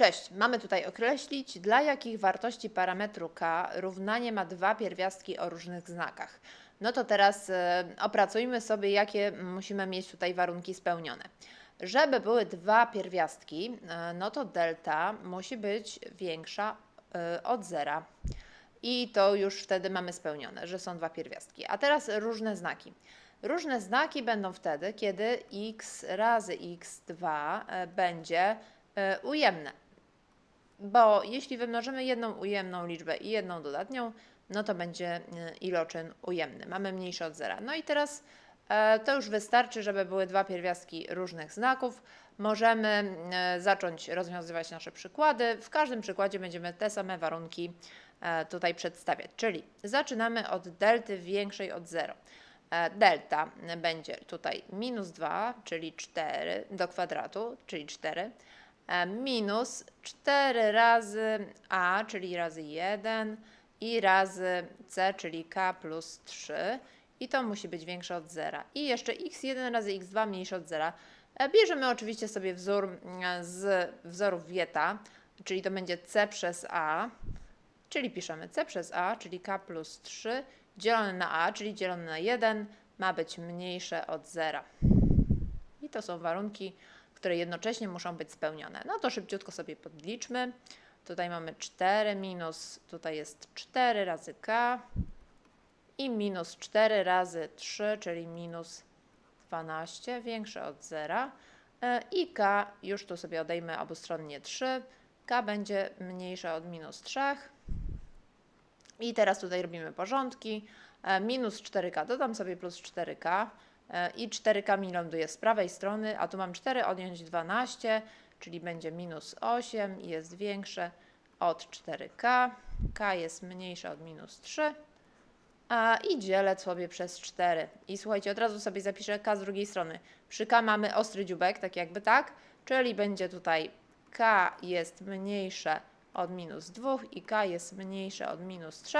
Cześć, mamy tutaj określić, dla jakich wartości parametru k równanie ma dwa pierwiastki o różnych znakach. No to teraz e, opracujmy sobie, jakie musimy mieć tutaj warunki spełnione. Żeby były dwa pierwiastki, e, no to delta musi być większa e, od zera. I to już wtedy mamy spełnione, że są dwa pierwiastki. A teraz różne znaki. Różne znaki będą wtedy, kiedy x razy x2 e, będzie ujemne. Bo jeśli wymnożymy jedną ujemną liczbę i jedną dodatnią, no to będzie e, iloczyn ujemny. Mamy mniejszy od zera. No i teraz e, to już wystarczy, żeby były dwa pierwiastki różnych znaków. Możemy e, zacząć rozwiązywać nasze przykłady. W każdym przykładzie będziemy te same warunki e, tutaj przedstawiać. Czyli zaczynamy od delty większej od 0. Delta będzie tutaj minus 2, czyli 4 do kwadratu, czyli 4 e, minus 4 razy a, czyli razy 1 i razy c, czyli k plus 3 i to musi być większe od 0. I jeszcze x1 razy x2 mniejsze od 0. E, Bierzemy oczywiście sobie wzór mm, z wzorów Wieta, czyli to będzie c przez a, czyli piszemy c przez a, czyli k plus 3 dzielone na a, czyli dzielone na 1 ma być mniejsze od 0. I to są warunki, które jednocześnie muszą być spełnione. No to szybciutko sobie podliczmy. Tutaj mamy 4 minus, tutaj jest 4 razy k i minus 4 razy 3, czyli minus 12, większe od 0. E, I k, już tu sobie odejmę obustronnie 3, k będzie mniejsze od minus 3. I teraz tutaj robimy porządki. E, Minus 4k, dodam sobie plus 4k e, i 4k mi ląduje z prawej strony, a tu mam 4 odjąć 12, czyli będzie minus 8 i jest większe od 4k. k jest mniejsze od minus 3 a, i dzielę sobie przez 4. I słuchajcie, od razu sobie zapiszę k z drugiej strony. Przy k mamy ostry dziubek, tak jakby tak, czyli będzie tutaj k jest mniejsze od minus 2 i k jest mniejsze od minus 3,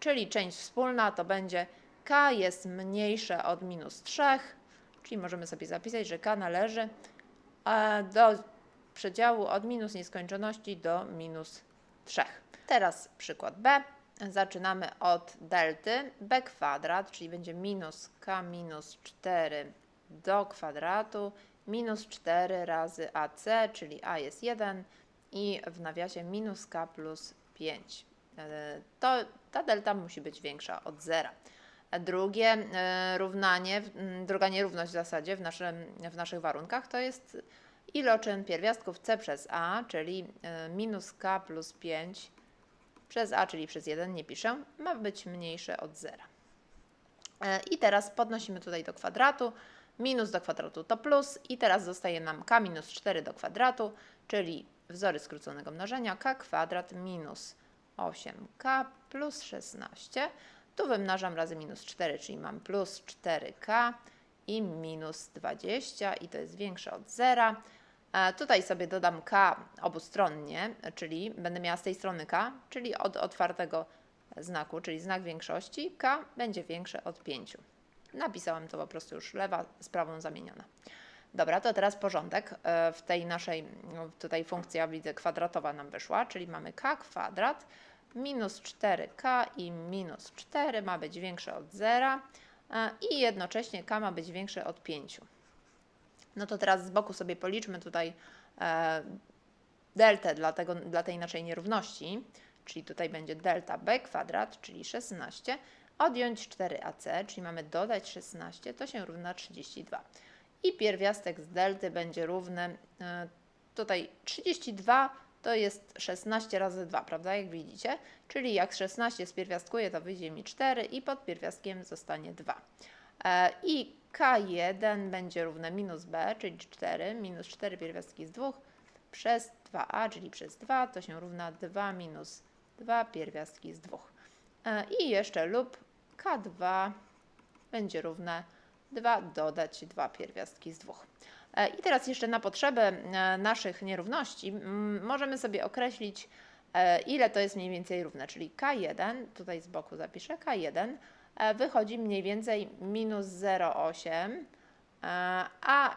czyli część wspólna to będzie k jest mniejsze od minus 3, czyli możemy sobie zapisać, że k należy do przedziału od minus nieskończoności do minus 3. Teraz przykład B. Zaczynamy od delty b kwadrat, czyli będzie minus k minus 4 do kwadratu minus 4 razy ac, czyli a jest 1 i w nawiasie minus k plus 5. E, To, ta delta musi być większa od zera. Drugie e, równanie, druga nierówność w zasadzie w, naszym, w naszych warunkach to jest iloczyn pierwiastków c przez a, czyli e, minus k plus 5 przez a, czyli przez 1, nie piszę, ma być mniejsze od zera. E, I teraz podnosimy tutaj do kwadratu, minus do kwadratu to plus i teraz zostaje nam k minus 4 do kwadratu, czyli wzory skróconego mnożenia k kwadrat minus 8k plus 16. Tu wymnażam razy minus 4, czyli mam plus 4k i minus 20 i to jest większe od zera. E, Tutaj sobie dodam k obustronnie, czyli będę miała z tej strony k, czyli od otwartego znaku, czyli znak większości, k będzie większe od 5. Napisałam to po prostu już lewa z prawą zamieniona. Dobra, to teraz porządek e, w tej naszej, tutaj funkcja widzę kwadratowa nam wyszła, czyli mamy k kwadrat minus 4k i minus 4 ma być większe od 0 i jednocześnie k ma być większe od 5. No to teraz z boku sobie policzmy tutaj e, deltę dla, tego, dla tej naszej nierówności, czyli tutaj będzie delta b kwadrat, czyli 16, odjąć 4ac, czyli mamy dodać 16, to się równa 32. I pierwiastek z delty będzie równy, e, tutaj 32 to jest 16 razy 2, prawda, jak widzicie? Czyli jak 16 spierwiastkuję, to wyjdzie mi 4 i pod pierwiastkiem zostanie 2. E, I K1 będzie równe minus B, czyli 4, minus 4 pierwiastki z 2 przez 2a, czyli przez 2, to się równa 2 minus 2 pierwiastki z 2. E, I jeszcze lub K2 będzie równe 2 dodać 2 pierwiastki z 2. E, I teraz jeszcze na potrzeby e, naszych nierówności możemy sobie określić, e, ile to jest mniej więcej równe, czyli K1, tutaj z boku zapiszę K1, e, wychodzi mniej więcej minus 0,8, e, a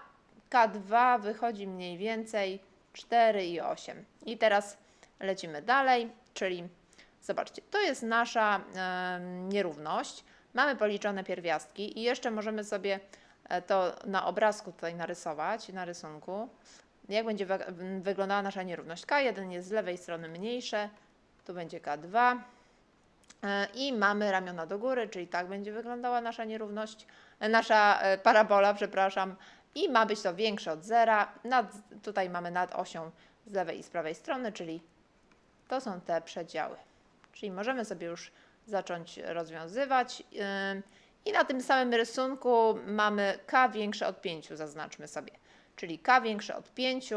K2 wychodzi mniej więcej 4 i 8. I teraz lecimy dalej, czyli zobaczcie, to jest nasza nierówność. Mamy policzone pierwiastki i jeszcze możemy sobie to na obrazku tutaj narysować, na rysunku. Jak będzie wyglądała nasza nierówność? K1 jest z lewej strony mniejsze, tu będzie K2. E, I mamy ramiona do góry, czyli tak będzie wyglądała nasza nierówność, e, nasza e, parabola, przepraszam. I ma być to większe od zera. Nad, tutaj mamy nad osią z lewej i z prawej strony, czyli to są te przedziały. Czyli możemy sobie już zacząć rozwiązywać. I na tym samym rysunku mamy k większe od 5, zaznaczmy sobie. Czyli k większe od 5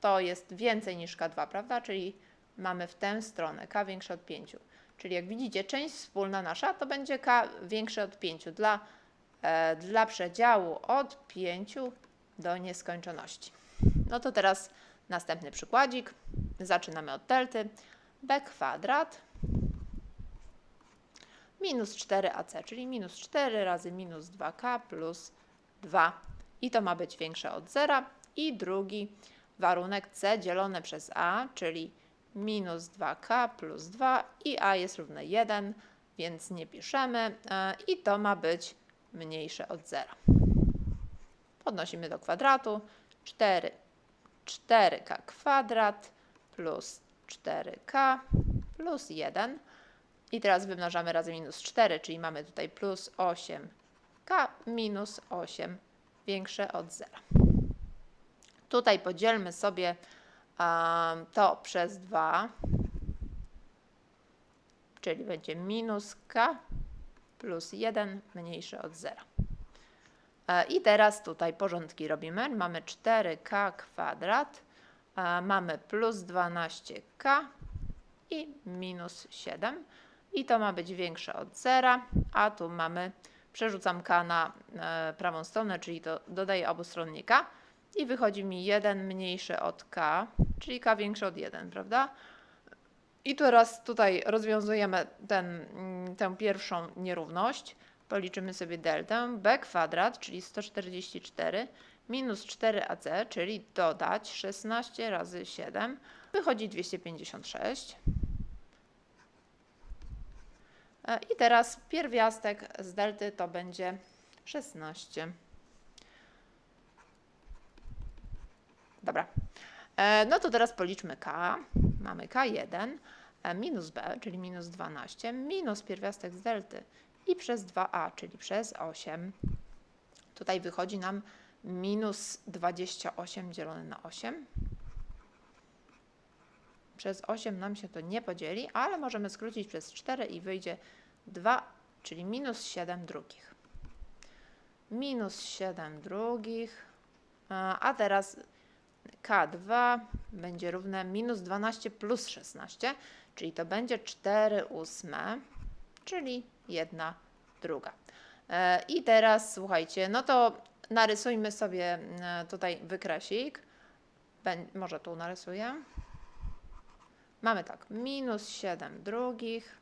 to jest więcej niż k2, prawda? Czyli mamy w tę stronę k większe od 5. Czyli jak widzicie, część wspólna nasza to będzie k większe od 5 dla, e, dla przedziału od 5 do nieskończoności. No to teraz następny przykładzik. Zaczynamy od delty. b kwadrat minus 4ac, czyli minus 4 razy minus 2k plus 2. I to ma być większe od zera. I drugi warunek c dzielone przez a, czyli minus 2k plus 2 i a jest równe 1, więc nie piszemy. e, I to ma być mniejsze od zera. Podnosimy do kwadratu. 4 4k kwadrat plus 4k plus 1. I teraz wymnażamy razy minus 4, czyli mamy tutaj plus 8k minus 8 większe od 0. Tutaj podzielmy sobie um, to przez 2, czyli będzie minus k plus 1 mniejsze od 0. E, I teraz tutaj porządki robimy. Mamy 4k kwadrat, e, mamy plus 12k i minus 7. I to ma być większe od zera, a tu mamy, przerzucam k na e, prawą stronę, czyli to dodaję obustronnika i wychodzi mi 1 mniejsze od k, czyli k większe od 1, prawda? I teraz tutaj rozwiązujemy ten, mm, tę pierwszą nierówność. Policzymy sobie deltę b kwadrat, czyli 144, minus 4ac, czyli dodać 16 razy 7, wychodzi 256. E, I teraz pierwiastek z delty to będzie 16. Dobra. E, No to teraz policzmy k. Mamy k1 e, minus b, czyli minus 12, minus pierwiastek z delty i przez 2a, czyli przez 8. Tutaj wychodzi nam minus 28 dzielone na 8. Przez 8 nam się to nie podzieli, ale możemy skrócić przez 4 i wyjdzie 2, czyli minus 7 drugich. Minus 7 drugich. A teraz K2 będzie równe minus 12 plus 16, czyli to będzie 4 ósme, czyli 1 druga. E, I teraz słuchajcie, no to narysujmy sobie e, tutaj wykresik. Może tu narysuję. Mamy tak, minus 7 drugich,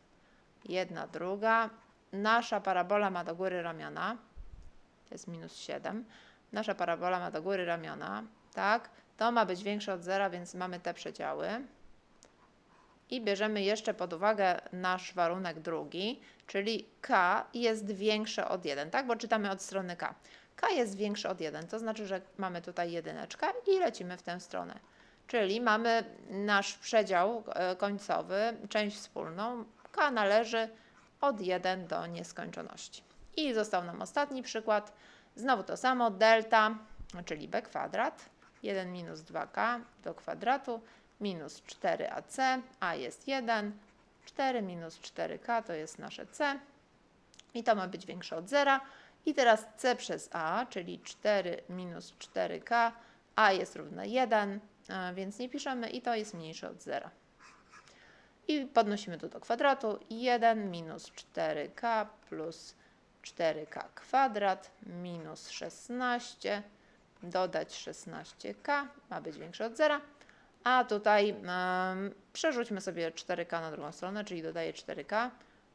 1 druga. Nasza parabola ma do góry ramiona. To jest minus 7. Nasza parabola ma do góry ramiona, tak? To ma być większe od zera, więc mamy te przedziały. I bierzemy jeszcze pod uwagę nasz warunek drugi, czyli k jest większe od 1, tak? Bo czytamy od strony k. k jest większe od 1, to znaczy, że mamy tutaj jedyneczkę i lecimy w tę stronę. Czyli mamy nasz przedział e, końcowy, część wspólną. k należy od 1 do nieskończoności. I został nam ostatni przykład. Znowu to samo, delta, czyli b kwadrat, 1 minus 2k do kwadratu, minus 4ac, a jest 1, 4 minus 4k to jest nasze c i to ma być większe od zera. I teraz c przez a, czyli 4 minus 4k, a jest równe 1, a więc nie piszemy i to jest mniejsze od zera. I podnosimy tu do kwadratu. 1 minus 4k plus 4k kwadrat minus 16 dodać 16k ma być większe od zera. A tutaj em, przerzućmy sobie 4k na drugą stronę, czyli dodaję 4k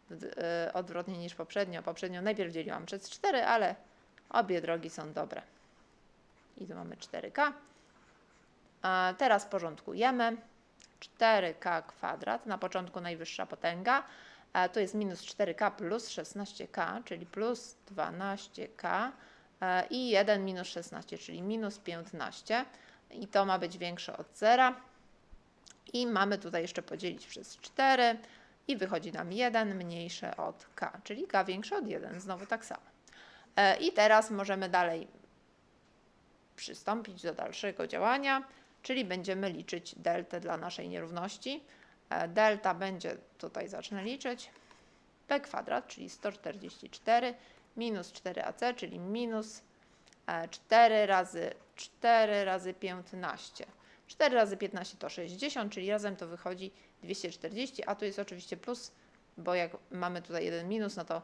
d- y, odwrotnie niż poprzednio. Poprzednio najpierw dzieliłam przez 4, ale obie drogi są dobre. I tu mamy 4k. E, Teraz porządkujemy. 4k kwadrat, na początku najwyższa potęga. E, Tu jest minus 4k plus 16k, czyli plus 12k e, i 1 minus 16, czyli minus 15. I to ma być większe od zera. I mamy tutaj jeszcze podzielić przez 4 i wychodzi nam 1 mniejsze od k, czyli k większe od 1, znowu tak samo. E, I teraz możemy dalej przystąpić do dalszego działania, czyli będziemy liczyć deltę dla naszej nierówności. E, Delta będzie, tutaj zacznę liczyć, p kwadrat, czyli 144 minus 4ac, czyli minus e, 4 razy 4 razy 15. 4 razy 15 to 60, czyli razem to wychodzi 240, a tu jest oczywiście plus, bo jak mamy tutaj jeden minus, no to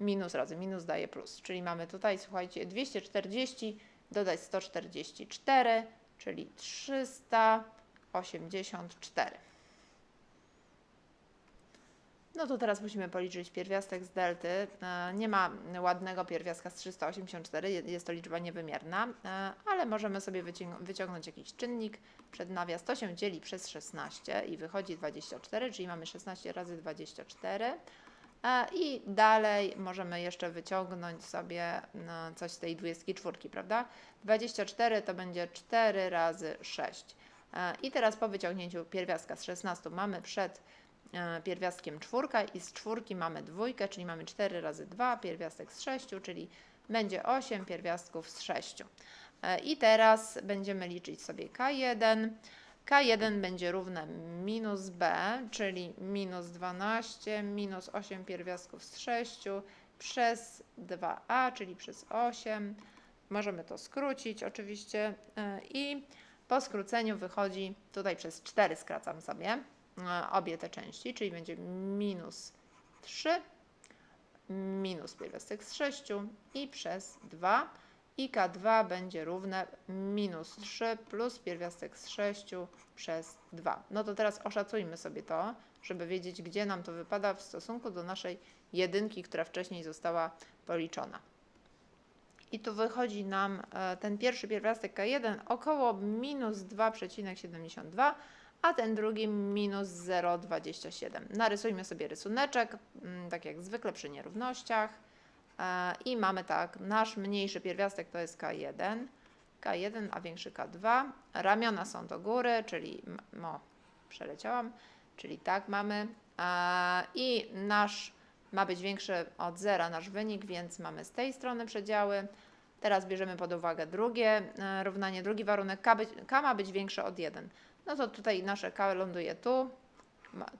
minus razy minus daje plus. Czyli mamy tutaj, słuchajcie, 240 dodać 144, czyli 384. No to teraz musimy policzyć pierwiastek z delty. E, Nie ma ładnego pierwiastka z 384, je- jest to liczba niewymierna, e, ale możemy sobie wyciąg- wyciągnąć jakiś czynnik przed nawias. To się dzieli przez 16 i wychodzi 24, czyli mamy 16 razy 24. I dalej możemy jeszcze wyciągnąć sobie no, coś z tej 24, prawda? 24 to będzie 4 razy 6. E, I teraz po wyciągnięciu pierwiastka z 16 mamy przed e, pierwiastkiem czwórka i z czwórki mamy dwójkę, czyli mamy 4 razy 2, pierwiastek z 6, czyli będzie 8 pierwiastków z 6. E, I teraz będziemy liczyć sobie K1. K1 będzie równe minus B, czyli minus 12, minus 8 pierwiastków z 6 przez 2a, czyli przez 8. Możemy to skrócić oczywiście e, i po skróceniu wychodzi, tutaj przez 4 skracam sobie e, obie te części, czyli będzie minus 3 minus pierwiastek z 6 i przez 2 i K2 będzie równe minus 3 plus pierwiastek z 6 przez 2. No to teraz oszacujmy sobie to, żeby wiedzieć, gdzie nam to wypada w stosunku do naszej jedynki, która wcześniej została policzona. I tu wychodzi nam e, ten pierwszy pierwiastek K1 około minus 2,72, a ten drugi minus 0,27. Narysujmy sobie rysuneczek, mm, tak jak zwykle przy nierównościach. E, I mamy tak, nasz mniejszy pierwiastek to jest K1, K1, a większy K2. Ramiona są do góry, czyli, m- o, przeleciałam, czyli tak mamy. E, I nasz ma być większy od zera nasz wynik, więc mamy z tej strony przedziały. Teraz bierzemy pod uwagę drugie e, równanie, drugi warunek, K, być, K ma być większe od 1. No to tutaj nasze K ląduje tu,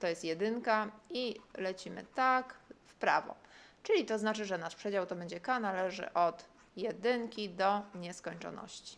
to jest jedynka i lecimy tak w prawo. Czyli to znaczy, że nasz przedział to będzie K należy od jedynki do nieskończoności.